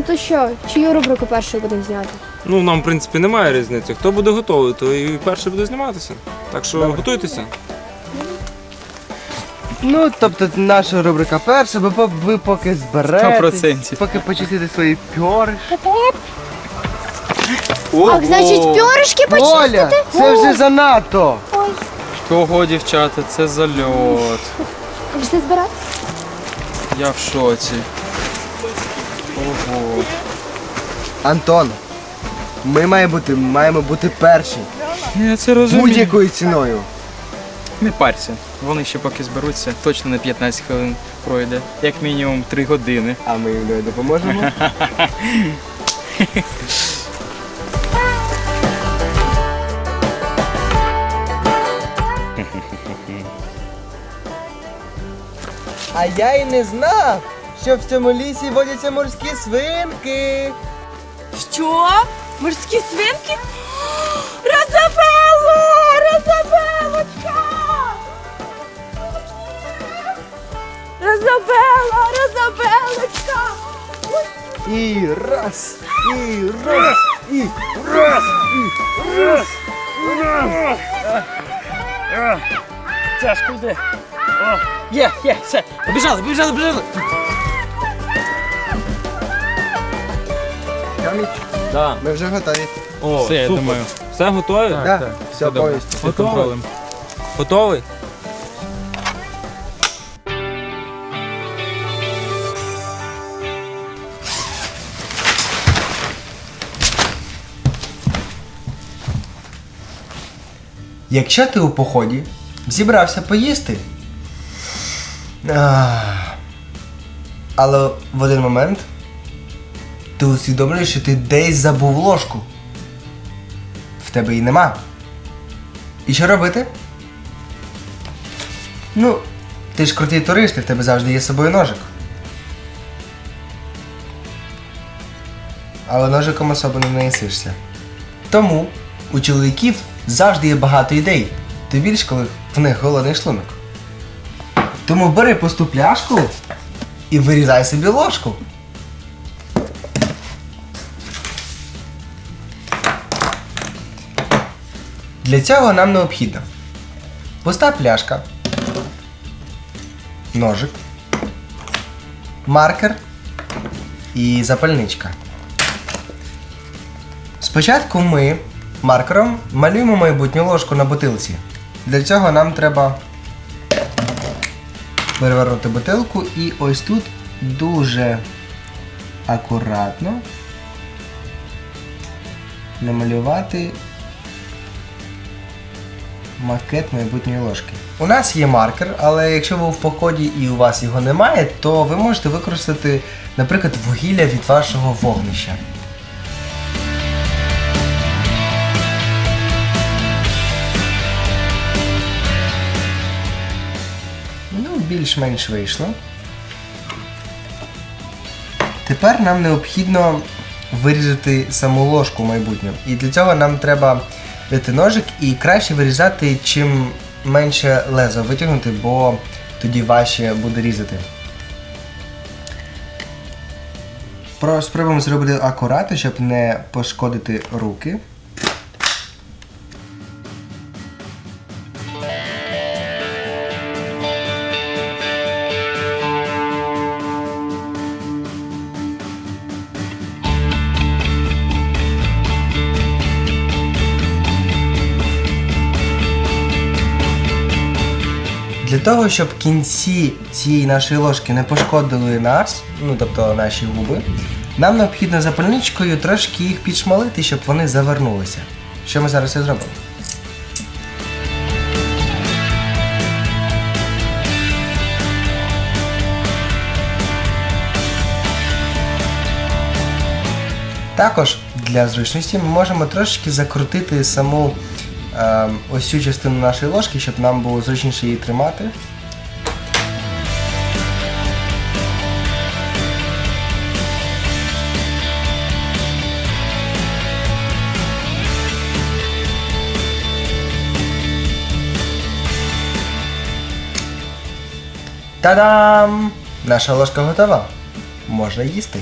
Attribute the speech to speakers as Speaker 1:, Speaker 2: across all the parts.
Speaker 1: Ну то що, чию рубрику першою будемо зняти?
Speaker 2: Ну, нам, в принципі, немає різниці. Хто буде готовий, то і перший буде зніматися. Так що готуйтеся.
Speaker 3: Ну, тобто наша рубрика перша, бо по- ви поки зберете,
Speaker 4: 100%.
Speaker 3: поки почистите свої пьориш.
Speaker 1: Ах, значить, пьоришки почистити?
Speaker 3: Оля, це вже занадто.
Speaker 4: Того, дівчата, це зальот.
Speaker 1: Пішли збирати?
Speaker 4: Я в шоці. Ого.
Speaker 3: Антон, ми маємо бути, маємо бути перші.
Speaker 4: Я це розумію.
Speaker 3: Будь-якою ціною.
Speaker 4: Не парся. Вони ще поки зберуться, точно на 15 хвилин пройде. Як мінімум 3 години.
Speaker 3: А ми їм не допоможемо. А я й не знав, що в цьому лісі водяться морські свинки.
Speaker 5: Що? Морські свинки? Розабело! Розабелочка! Розабела! Розабелочка!
Speaker 3: І раз, і раз, і раз, і раз.
Speaker 6: Тяжко йде. О, є, є, все. Побіжали, побіжали, побіжали.
Speaker 3: Каміч,
Speaker 2: Да.
Speaker 3: ми вже готові.
Speaker 2: О,
Speaker 4: Все, я
Speaker 2: супер.
Speaker 4: думаю.
Speaker 2: Все готові?
Speaker 3: Так, все повністю.
Speaker 4: Під контролем.
Speaker 2: Готовий?
Speaker 3: Якщо ти у поході зібрався поїсти. ах, Але в один момент ти усвідомлюєш, що ти десь забув ложку. В тебе її нема. І що робити? Ну, ти ж крутий турист, і в тебе завжди є з собою ножик. Але ножиком особо не наїсишся. Тому у чоловіків завжди є багато ідей, тим більш коли в них голодний шлунок. Тому бери пусту пляшку і вирізай собі ложку. Для цього нам необхідно пуста пляшка, ножик, маркер і запальничка. Спочатку ми маркером малюємо майбутню ложку на бутилці. Для цього нам треба перевернути бутилку і ось тут дуже акуратно намалювати макет майбутньої ложки. У нас є маркер, але якщо ви в поході і у вас його немає, то ви можете використати, наприклад, вугілля від вашого вогнища. Ну, більш-менш вийшло. Тепер нам необхідно вирізати саму ложку в майбутньому. І для цього нам треба взяти ножик і краще вирізати чим менше лезо витягнути, бо тоді важче буде різати. Про спробуємо зробити акуратно, щоб не пошкодити руки. Того, щоб кінці цієї нашої ложки не пошкодили нас, ну тобто наші губи, нам необхідно запальничкою трошки їх підшмалити, щоб вони завернулися. Що ми зараз і зробимо? Також для зручності ми можемо трошки закрутити саму ось цю частину нашої ложки, щоб нам було зручніше її тримати. Та-дам! Наша ложка готова. Можна їсти.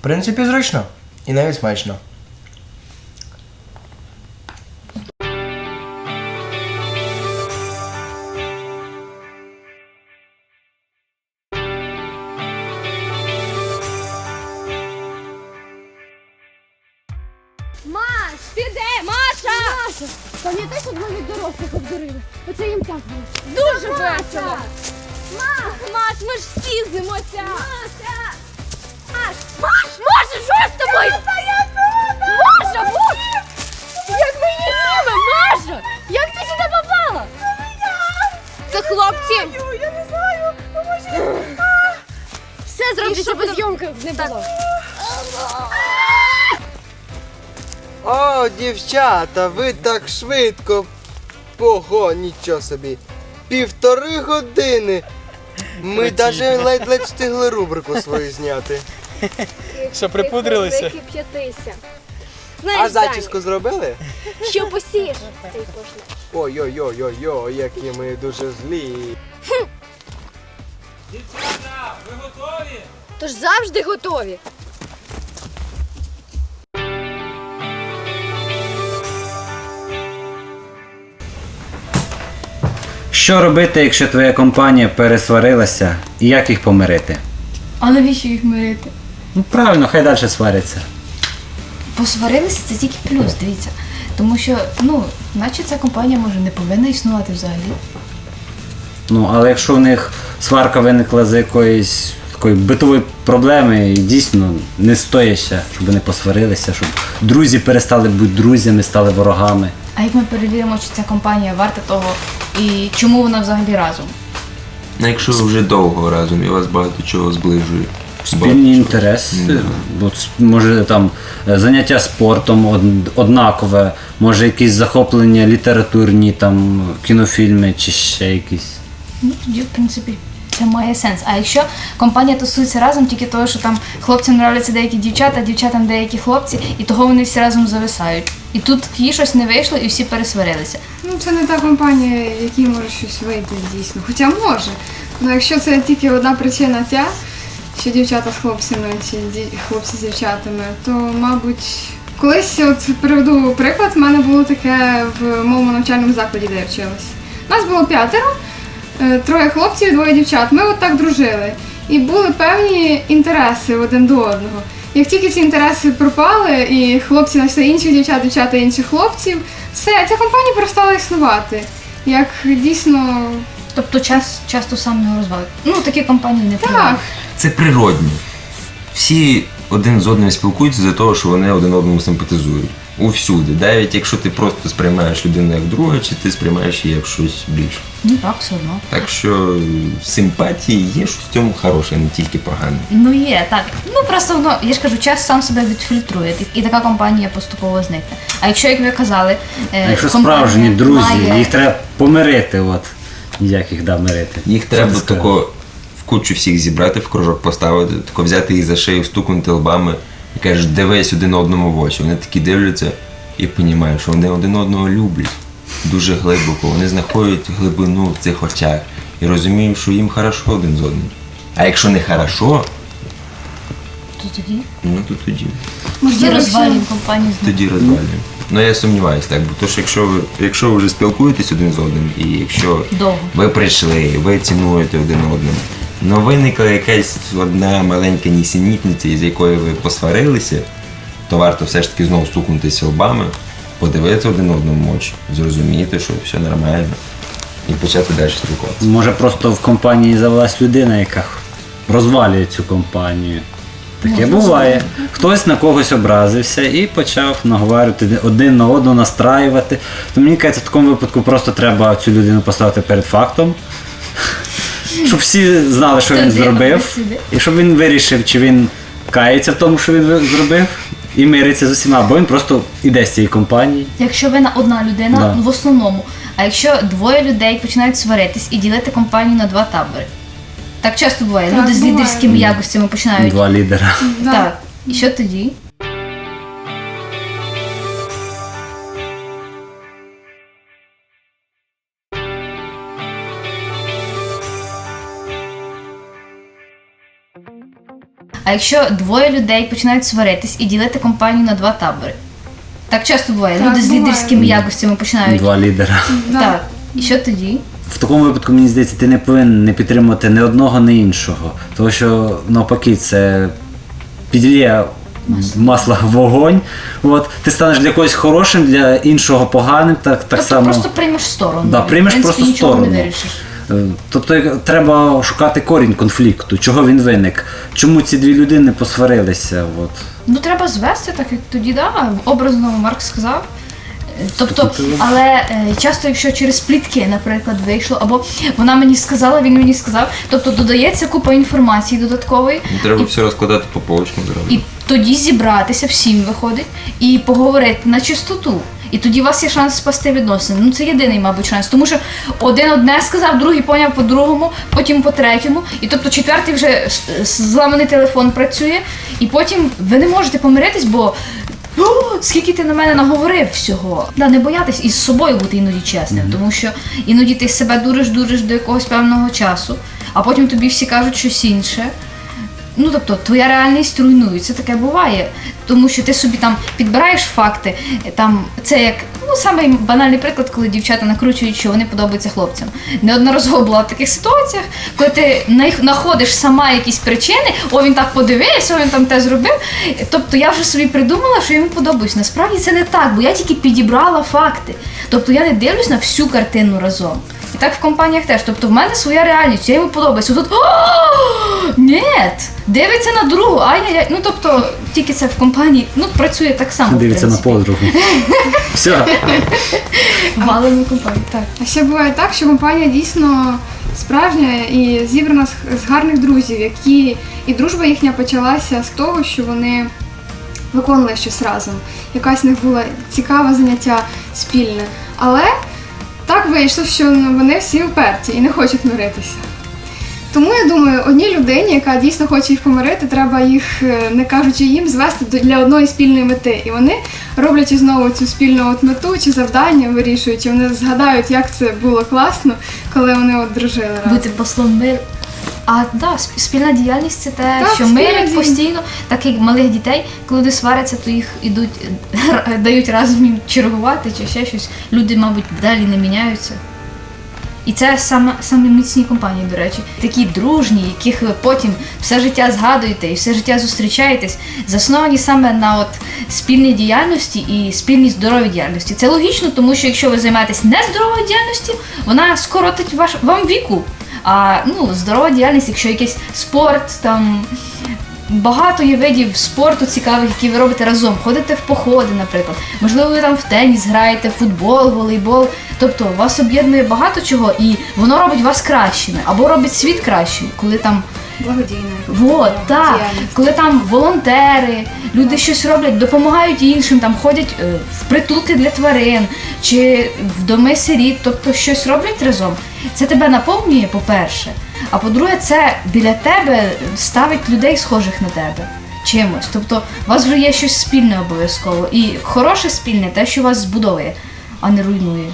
Speaker 3: В принципі, зручно і навіть смачно.
Speaker 1: Маш, ти? Маша! Маша! Пам'ятаєш, як ми від дорослих обдурили? Оце їм так було.
Speaker 5: Дуже весело. Маш, Маш, ми ж стізнимося. Маша! Що з тобою? Маша, Маша! Як її знімемо, Маша? Як ти сюди попала? Це хлопці. Я не знаю.
Speaker 1: Все зроблю, щоб зйомки не було.
Speaker 3: О, дівчата, ви так швидко. Ого, нічого собі. Півтори години. Ми навіть ледь-ледь встигли рубрику свою зняти.
Speaker 4: Що припудрилися?
Speaker 1: Викип'ятися.
Speaker 3: А
Speaker 1: Знаєш,
Speaker 3: зачіску зробили?
Speaker 1: Даня, що посієш, ти й пошли.
Speaker 3: Ой-ой-ой-ой-ой, які ми дуже злі.
Speaker 2: Дівчата, ви готові?
Speaker 1: Тож завжди готові.
Speaker 7: Що робити, якщо твоя компанія пересварилася, і як їх помирити?
Speaker 8: А навіщо їх мирити?
Speaker 7: Ну правильно, хай далі сваряться.
Speaker 8: Посварилися це тільки плюс, дивіться. Тому що, ну, наче ця компанія може не повинна існувати взагалі.
Speaker 7: Ну, але якщо в них сварка виникла з якоїсь такої битової проблеми, і дійсно не стояща, щоб вони посварилися, щоб друзі перестали бути друзями, стали ворогами.
Speaker 8: А як ми перевіримо, чи ця компанія варта того і чому вона взагалі разом?
Speaker 9: Ну, якщо ви вже довго разом і вас багато чого зближує.
Speaker 7: Спільні інтереси, бо може там е, заняття спортом однакове, може якісь захоплення літературні, там кінофільми чи ще якісь.
Speaker 8: Ну, тоді, в принципі, це має сенс. А якщо компанія тусується разом тільки того, що там хлопцям нравляться деякі дівчата, дівчатам деякі хлопці, і того вони всі разом зависають. І тут їй щось не вийшло, і всі пересварилися.
Speaker 10: Ну, це не та компанія, якій може щось вийти дійсно. Хоча може. Ну якщо це тільки одна причина ця, що дівчата з хлопцями чи ді- хлопці з дівчатами, то мабуть. Колись, от приведу приклад, в мене було таке в моєму навчальному закладі, де я вчилась. Нас було п'ятеро, е, троє хлопців і двоє дівчат. Ми от так дружили. І були певні інтереси один до одного. Як тільки ці інтереси пропали, і хлопці знайшли інших дівчат, дівчата інших хлопців, все, ця компанія перестала існувати. Як дійсно
Speaker 8: Тобто час часто сам його розвалить. Ну, такі компанії не
Speaker 10: так.
Speaker 9: Це природні. Всі один з одним спілкуються за того, що вони один одному симпатизують. Усюди. Навіть якщо ти просто сприймаєш людину як друга, чи ти сприймаєш її як щось більше.
Speaker 8: Ну так, все одно.
Speaker 9: Так що симпатії є щось в цьому хороше, не тільки погане.
Speaker 8: Ну є, так. Ну просто воно, я ж кажу, час сам себе відфільтрує, і- така компанія поступово зникне. А якщо, як ви казали, е,
Speaker 7: А якщо справжні друзі,
Speaker 8: має-
Speaker 7: їх треба помирити, от як їх да мирити.
Speaker 9: Їх треба тако кучу всіх зібрати, в кружок поставити, тако взяти їх за шию, стукнути лбами і кажеш, дивись один одному в очі. Вони такі дивляться і розуміють, що вони один одного люблять дуже глибоко. Вони знаходять глибину в цих очах і розуміють, що їм хорошо один з одним. А якщо не хорошо,
Speaker 8: То тоді,
Speaker 9: ну то тоді,
Speaker 8: тоді розвалюємо компанію знову.
Speaker 9: тоді розвалюємо. Ну я сумніваюся так, бо то ж якщо ви якщо ви вже спілкуєтесь один з одним, і якщо
Speaker 8: Довго.
Speaker 9: ви прийшли, ви цінуєте один одного. Ну виникла якась одна маленька нісенітниця, із якої ви посварилися, то варто все ж таки знову стукнутися лбами, подивитися один одному в очі, зрозуміти, що все нормально, і почати далі спілкуватися.
Speaker 7: Може просто в компанії завелась людина, яка розвалює цю компанію. Таке буває. Хтось на когось образився і почав наговорювати один на одного, настраювати. То мені кажеться, в такому випадку просто треба цю людину поставити перед фактом, щоб всі знали, що він зробив, і щоб він вирішив, чи він кається в тому, що він зробив, і мириться з усіма, або він просто іде з цієї компанії.
Speaker 8: Якщо вина одна людина,
Speaker 7: Да.
Speaker 8: ну, в основному. А якщо двоє людей починають сваритись і ділити компанію на два табори. Так часто буває.
Speaker 10: Так,
Speaker 8: Люди з
Speaker 10: буває.
Speaker 8: лідерськими якостями починають.
Speaker 7: Два лідера.
Speaker 10: Да.
Speaker 8: Так. І що тоді? А якщо двоє людей починають сваритись і ділити компанію на два табори. Так часто буває.
Speaker 10: Так,
Speaker 8: Люди з
Speaker 10: буває.
Speaker 8: лідерськими якостями починають.
Speaker 7: Два лідера.
Speaker 8: Так. І що тоді?
Speaker 7: В такому випадку, мені здається, ти не повинен не підтримувати ні одного, ні іншого. Тому що навпаки, це підлє масло в вогонь. От, ти станеш для когось хорошим, для іншого поганим, так, так
Speaker 8: тобто
Speaker 7: само.
Speaker 8: просто приймеш сторону.
Speaker 7: Да, приймеш
Speaker 8: В принципі,
Speaker 7: просто
Speaker 8: нічого
Speaker 7: сторону.
Speaker 8: не вирішиш.
Speaker 7: Е, Тобто треба шукати корінь конфлікту, чого він виник, чому ці дві людини посварилися. От.
Speaker 8: Ну треба звести, так як тоді, да, образно Марк сказав. Е, Тобто, але е, часто, якщо через плітки, наприклад, вийшло, або вона мені сказала, він мені сказав, тобто додається купа інформації додаткової,
Speaker 9: Треба все розкладати по полочкам зразу.
Speaker 8: і тоді зібратися всім виходить і поговорити на чистоту. І тоді у вас є шанс спасти відносини. Ну це єдиний, мабуть, шанс. Тому що один одне сказав, другий поняв по-другому, потім по третьому. І тобто четвертий вже зламаний телефон працює, і потім ви не можете помиритись, бо «О, скільки ти на мене наговорив всього. Да, не боятись і з собою бути іноді чесним, тому що іноді ти себе дуриш, дуриш до якогось певного часу, а потім тобі всі кажуть щось інше. Ну, тобто, твоя реальність руйнується, таке буває. Тому що ти собі там підбираєш факти. Там це як ну самий банальний приклад, коли дівчата накручують, що вони подобаються хлопцям. Неодноразово була в таких ситуаціях, коли ти на- знаходиш сама якісь причини, о, він так подивився, о, він там те зробив. Тобто я вже собі придумала, що йому подобаюсь. Насправді це не так, бо я тільки підібрала факти. Тобто я не дивлюсь на всю картину разом. Так в компаніях теж. Тобто в мене своя реальність, я йому подобаюся. Тут ні, дивиться на другу, ай-яй-яй. Ну тобто тільки це в компанії ну, працює так само.
Speaker 7: Дивиться на подругу. Все.
Speaker 8: Валені компанії, так.
Speaker 10: А ще буває так, що компанія дійсно справжня і зібрана з, з гарних друзів, які і дружба їхня почалася з того, що вони виконували щось разом. Якась в них була цікаве заняття спільне. Але так вийшло, що вони всі вперті і не хочуть миритися. Тому я думаю, одній людині, яка дійсно хоче їх помирити, треба їх, е, не кажучи їм, звести для одної спільної мети. І вони, роблячи знову цю спільну от мету чи завдання, вирішуючи, вони згадають, як це було класно, коли вони от дружили разом.
Speaker 8: Бути послом миру. А да, спільна діяльність це те,
Speaker 10: Так,
Speaker 8: що
Speaker 10: діяльність.
Speaker 8: постійно, так як малих дітей, коли вони сваряться, то їх ідуть, дають разом їм чергувати чи ще щось. Люди, мабуть, далі не міняються. І це саме, саме міцні компанії, до речі, такі дружні, яких ви потім все життя згадуєте і все життя зустрічаєтесь, засновані саме на от спільній діяльності і спільній здоровій діяльності. Це логічно, тому що якщо ви займаєтесь нездоровою діяльністю, вона скоротить ваш вам віку. А ну, здорова діяльність, якщо якийсь спорт, там багато є видів спорту цікавих, які ви робите разом. Ходите в походи, наприклад. Можливо, ви там в теніс граєте, футбол, волейбол. Тобто вас об'єднує багато чого, і воно робить вас кращими або робить світ кращим, коли там
Speaker 10: Благодійна.
Speaker 8: Вот, так. Коли там волонтери, люди щось роблять, допомагають іншим, там ходять е, в притулки для тварин чи в доми сиріт, тобто щось роблять разом. Це тебе наповнює, по-перше. А по-друге, це біля тебе ставить людей, схожих на тебе. Чимось. Тобто, у вас вже є щось спільне обов'язково. І хороше спільне те, що вас збудовує, а не руйнує.